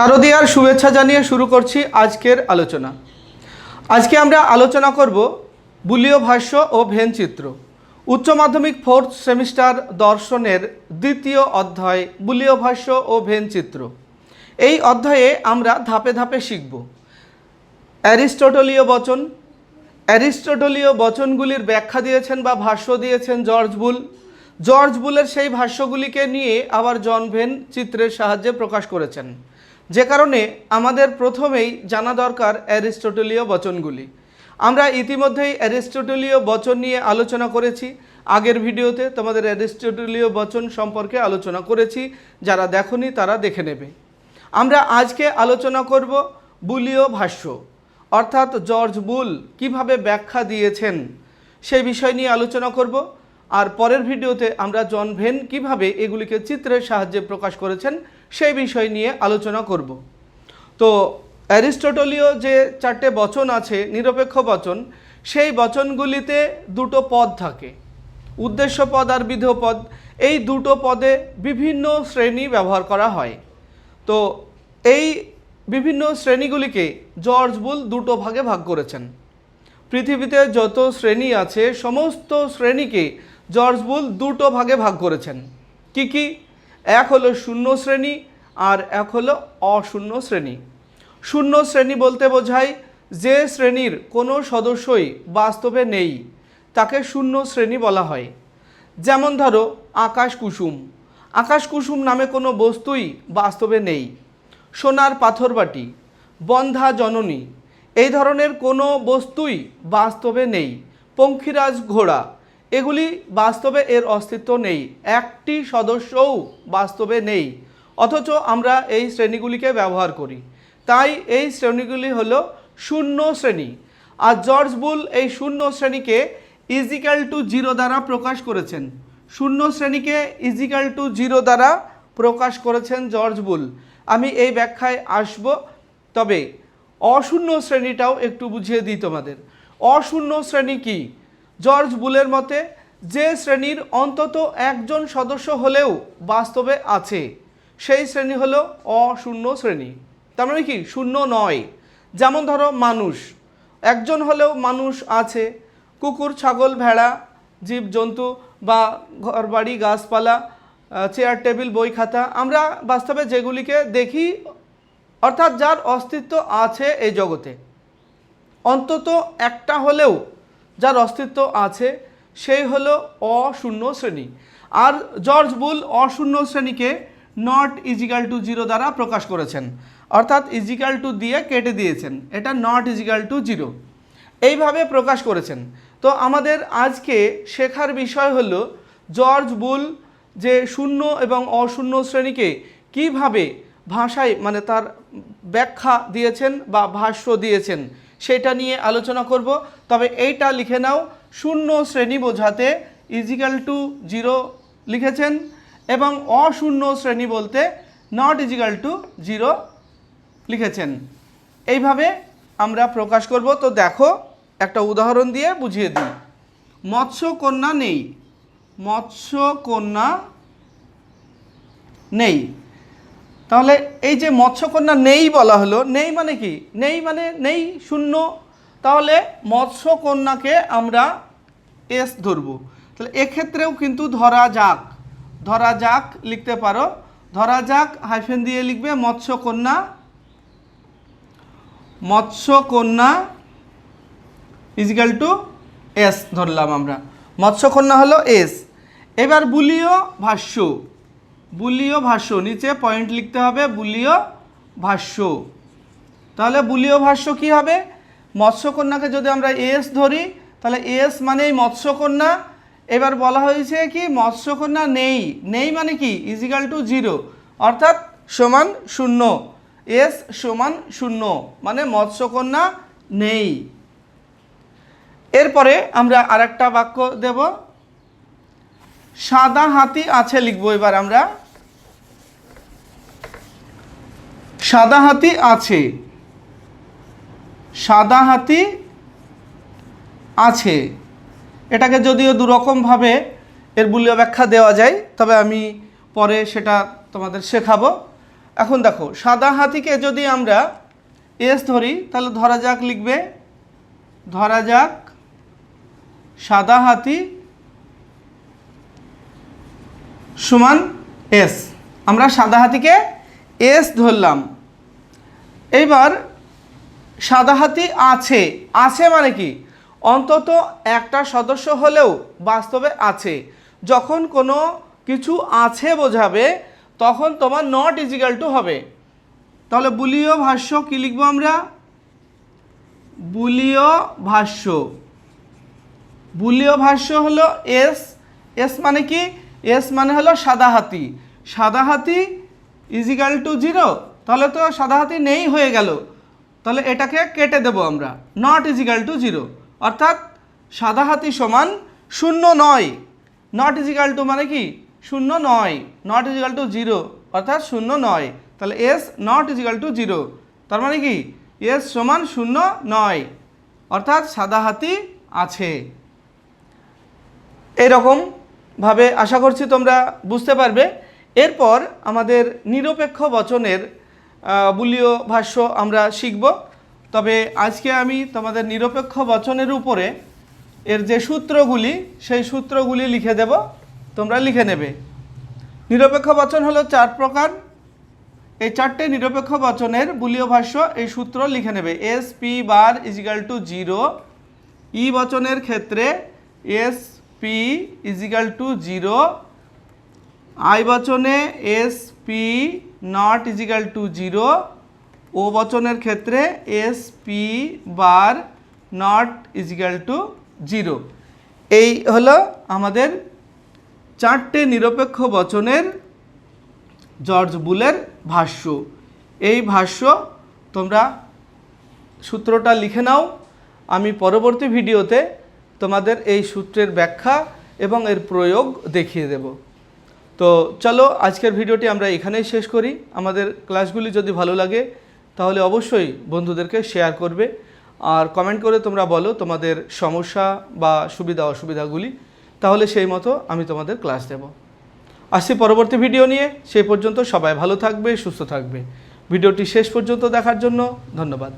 শারদীয়ার শুভেচ্ছা জানিয়ে শুরু করছি আজকের আলোচনা। আজকে আমরা আলোচনা করব বুলীয় ভাষ্য ও ভেনচিত্র। উচ্চ মাধ্যমিক ফোর্থ সেমিস্টার দর্শনের দ্বিতীয় অধ্যায় বুলীয় ভাষ্য ও ভেনচিত্র। এই অধ্যায়ে আমরা ধাপে ধাপে শিখব। অ্যারিস্টটলীয় বচন। অ্যারিস্টটলীয় বচনগুলির ব্যাখ্যা দিয়েছেন বা ভাষ্য দিয়েছেন জর্জ বুল। জর্জ বুলের সেই ভাষ্যগুলিকে নিয়ে আবার জন ভেন চিত্রের সাহায্যে প্রকাশ করেছেন। যে কারণে আমাদের প্রথমেই জানা দরকার অ্যারিস্টটলীয় বচনগুলি। আমরা ইতিমধ্যেই অ্যারিস্টটলীয় বচন নিয়ে আলোচনা করেছি। আগের ভিডিওতে তোমাদের অ্যারিস্টটলীয় বচন সম্পর্কে আলোচনা করেছি। যারা দেখনি তারা দেখে নেবে। আমরা আজকে আলোচনা করব বুলীয় ভাষ্য, অর্থাৎ জর্জ বুল কীভাবে ব্যাখ্যা দিয়েছেন সেই বিষয় নিয়ে আলোচনা করব। আর পরের ভিডিওতে আমরা জন ভেন কীভাবে এগুলিকে চিত্রের সাহায্যে প্রকাশ করেছেন সেই বিষয় নিয়ে আলোচনা করব। তো অ্যারিস্টটলীয় যে চারটে বচন আছে, নিরপেক্ষ বচন, সেই বচনগুলিতে দুটো পদ থাকে। উদ্দেশ্য পদ আর বিধেয় পদ, এই দুটো পদে বিভিন্ন শ্রেণি ব্যবহার করা হয়। তো এই বিভিন্ন শ্রেণীগুলিকে জর্জ বুল দুটো ভাগে ভাগ করেছেন। পৃথিবীতে যত শ্রেণি আছে, সমস্ত শ্রেণীকে জর্জ বুল দুটো ভাগে ভাগ করেছেন। কি কি? এক হলো শূন্য শ্রেণি আর এক হলো অশূন্য শ্রেণি। শূন্য শ্রেণি বলতে বোঝায় যে শ্রেণির কোনো সদস্যই বাস্তবে নেই, তাকে শূন্য শ্রেণি বলা হয়। যেমন ধরো, আকাশ কুসুম। আকাশ কুসুম নামে কোনো বস্তুই বাস্তবে নেই। সোনার পাথরবাটি বন্ধা জননী, এই ধরনের কোনো বস্তুই বাস্তবে নেই। পঙ্খিরাজ ঘোড়া এগুলি বাস্তবে এর অস্তিত্ব নেই। একটি সদস্যও বাস্তবে নেই। অথচ আমরা এই শ্রেণীগুলিকে ব্যবহার করি। তাই এই শ্রেণীগুলি হলো শূন্য শ্রেণি। আর জর্জ বুল এই শূন্য শ্রেণীকে ইজিক্যাল টু জিরো দ্বারা প্রকাশ করেছেন। শূন্য শ্রেণীকে ইজিক্যাল টু জিরো দ্বারা প্রকাশ করেছেন জর্জ বুল। আমি এই ব্যাখ্যায় আসব, তবে অশূন্য শ্রেণীটাও একটু বুঝিয়ে দিই তোমাদের। অশূন্য শ্রেণি কি? জর্জ বুলের মতে, যে শ্রেণির অন্তত একজন সদস্য হলেও বাস্তবে আছে, সেই শ্রেণি হলো অশূন্য শ্রেণি। তার মানে কি? শূন্য নয়। যেমন ধরো মানুষ, একজন হলেও মানুষ আছে, কুকুর, ছাগল, ভেড়া, জীবজন্তু বা ঘরবাড়ি, গাছপালা চেয়ার, টেবিল, বই, খাতা, আমরা বাস্তবে যেগুলিকে দেখি, অর্থাৎ যার অস্তিত্ব আছে এই জগতে। অন্তত একটা হলেও যার অস্তিত্ব আছে, সেই হলো অশূন্য শ্রেণি। আর জর্জ বুল অশূন্য শ্রেণীকে নট ইজিক্যাল টু জিরো দ্বারা প্রকাশ করেছেন। অর্থাৎ ইজিক্যাল টু দিয়ে কেটে দিয়েছেন। এটা নট ইজিক্যাল টু জিরো এইভাবে প্রকাশ করেছেন। তো আমাদের আজকে শেখার বিষয় হলো জর্জ বুল যে শূন্য এবং অশূন্য শ্রেণীকে কীভাবে ভাষায় মানে তার ব্যাখ্যা দিয়েছেন বা ভাষ্য দিয়েছেন সেটা নিয়ে আলোচনা করব। তবে এইটা লিখে নাও। শূন্য শ্রেণি বোঝাতে ইজিক্যাল টু জিরো লিখেছেন এবং অশূন্য শ্রেণি বলতে নট ইজিক্যাল টু জিরো লিখেছেন। এইভাবে আমরা প্রকাশ করব। তো দেখো, একটা উদাহরণ দিয়ে বুঝিয়ে দিই। মৎস্য কন্যা নেই। মৎস্য কন্যা নেই। তাহলে এই যে মৎস্যকন্যা নেই বলা হলো, নেই মানে কি? নেই মানে নেই শূন্য। তাহলে মৎস্যকন্যাকে আমরা এস ধরব। তাহলে এক্ষেত্রেও কিন্তু ধরা যাক ধরা যাক লিখতে পারো, ধরা যাক হাইফেন দিয়ে লিখবে মৎস্যকন্যা মৎস্যকন্যা ইজিক্যাল টু এস ধরলাম আমরা। মৎস্যকন্যা হলো এস এবার বুলীয় ভাষ্য। বুলীয় ভাষ্য, নিচে পয়েন্ট লিখতে হবে বুলীয় ভাষ্য। তাহলে বুলীয় ভাষ্য কি হবে? মৎস্যকন্যাকে যদি আমরা এস ধরি, তাহলে এস মানেই মৎস্যকন্যা। এবার বলা হয়েছে কি, মৎস্যকন্যা নেই। নেই মানে কি? ইজিক্যাল টু জিরো অর্থাৎ সমান শূন্য। এস সমান শূন্য মানে মৎস্যকন্যা নেই। এরপরে আমরা আরেকটা বাক্য দেব। সাদা হাতি আছে লিখব এবার আমরা। সাদা হাতি আছে। সাদা হাতি আছে। এটাকে যদিও দুরকমভাবে এর মূল্য ব্যাখ্যা দেওয়া যায়, তবে আমি পরে সেটা তোমাদের শেখাবো। এখন দেখো, সাদা হাতিকে যদি আমরা এস ধরি, তাহলে ধরা যাক লিখবে, ধরা যাক সাদা হাতি সমান এস আমরা সাদা হাতিকে এস ধরলাম। এইবার সাদা হাতি আছে। আছে মানে কি? অন্তত একটা সদস্য হলেও বাস্তবে আছে। যখন কোনো কিছু আছে বোঝাবে, তখন তোমার নট ইজিক্যাল টু হবে। তাহলে বুলীয় ভাষ্য কি লিখব আমরা? বুলীয় ভাষ্য। বুলীয় ভাষ্য হলো এস এস মানে কি? এস মানে হলো সাদা হাতি সাদা হাতি ইজিক্যাল টু জিরো তাহলে তো সাদা হাতি নেই হয়ে গেল। তাহলে এটাকে কেটে দেব আমরা। নট ইজিক্যাল টু জিরো অর্থাৎ সাদা হাতি সমান শূন্য নয়। নট ইজিক্যাল টু মানে কি? শূন্য নয়। নট ইজিক্যাল টু জিরো অর্থাৎ শূন্য নয়। তাহলে S not equal to zero তার মানে কি? এস সমান শূন্য নয়। অর্থাৎ সাদা হাতি আছে। এইরকমভাবে আশা করছি তোমরা বুঝতে পারবে। এরপর আমাদের নিরপেক্ষ বচনের বুলীয় ভাষ্য আমরা শিখব। তবে আজকে আমি তোমাদের নিরপেক্ষ বচনের উপরে এর যে সূত্রগুলি, সেই সূত্রগুলি লিখে দেব। তোমরা লিখে নেবে। নিরপেক্ষ বচন হলো চার প্রকার। এই চারটে নিরপেক্ষ বচনের বুলীয় ভাষ্য এই সূত্র লিখে নেবে। S P bar equal to zero ই বচনের ক্ষেত্রে S P equal to zero I বচনে S P not equal to zero ও বচনের ক্ষেত্রে S P bar not equal to zero এই হলো আমাদের চারটে নিরপেক্ষ বচনের জর্জ বুলের ভাষ্য। এই ভাষ্য তোমরা সূত্রটা লিখে নাও। আমি পরবর্তী ভিডিওতে তোমাদের এই সূত্রের ব্যাখ্যা এবং এর প্রয়োগ দেখিয়ে দেব। তো চলো, আজকের ভিডিওটি আমরা এখানেই শেষ করি। আমাদের ক্লাসগুলি যদি ভালো লাগে, তাহলে অবশ্যই বন্ধুদেরকে শেয়ার করবে। আর কমেন্ট করে তোমরা বলো তোমাদের সমস্যা বা সুবিধা, অসুবিধাগুলি। তাহলে সেই মতো আমি তোমাদের ক্লাস দেব। আসছি পরবর্তী ভিডিও নিয়ে। সেই পর্যন্ত সবাই ভালো থাকবে, সুস্থ থাকবে। ভিডিওটি শেষ পর্যন্ত দেখার জন্য ধন্যবাদ।